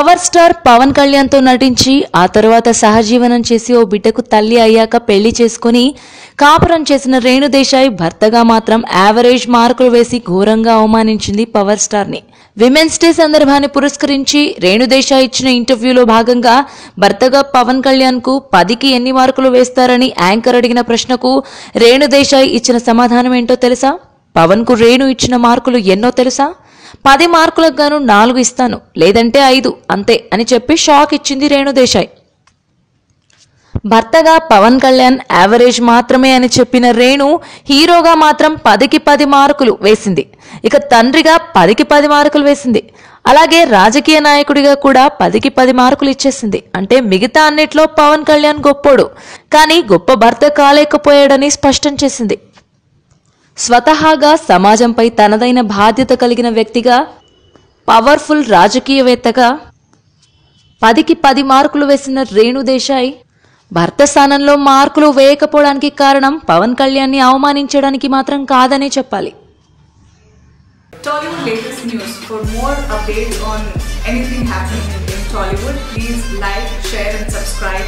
Power star Pawan కళ్యాణ్తో నటించి ఆ తర్వాత సహజీవనం చేసి ఓ బిడ్డకు తల్లి అయ్యాక పెళ్ళి చేసుకుని కాపురం చేసిన రేణుదేశాయ్ భర్తగా మాత్రం యావరేజ్ మార్కులు వేసి ఘోరంగా అవమానించింది పవర్ స్టార్ని. విమెన్స్ డే సందర్భాన్ని పురస్కరించి రేణుదేశాయ్ ఇచ్చిన ఇంటర్వ్యూలో భాగంగా భర్తగా పవన్ కళ్యాణ్కు పదికి ఎన్ని మార్కులు వేస్తారని యాంకర్ అడిగిన ప్రశ్నకు రేణుదేశాయ్ ఇచ్చిన సమాధానం ఏంటో తెలుసా? పవన్కు రేణు ఇచ్చిన మార్కులు ఎన్నో తెలుసా? పది మార్కులకు గాను నాలుగు ఇస్తాను లేదంటే ఐదు అంతే అని చెప్పి షాక్ ఇచ్చింది రేణుదేశాయ్ భర్తగా పవన్ కళ్యాణ్ యావరేజ్ మాత్రమే అని చెప్పిన రేణు హీరోగా మాత్రం పదికి పది మార్కులు వేసింది. ఇక తండ్రిగా పదికి పది మార్కులు వేసింది. అలాగే రాజకీయ నాయకుడిగా కూడా పదికి పది మార్కులు ఇచ్చేసింది. అంటే మిగతా అన్నిట్లో పవన్ కళ్యాణ్ గొప్పోడు. కానీ గొప్ప భర్త కాలేకపోయాడని స్పష్టం చేసింది. స్వతహాగా సమాజంపై తనదైన బాధ్యత కలిగిన వ్యక్తిగా పవర్ఫుల్ రాజకీయవేత్తగా పదికి పది మార్కులు వేసిన రేణుదేశాయ్ భర్త స్థానంలో మార్కులు వేయకపోవడానికి కారణం పవన్ కళ్యాణ్ని అవమానించడానికి మాత్రం కాదనే చెప్పాలి Tollywood latest news. For more updates on anything happening in Tollywood, please like, share, and subscribe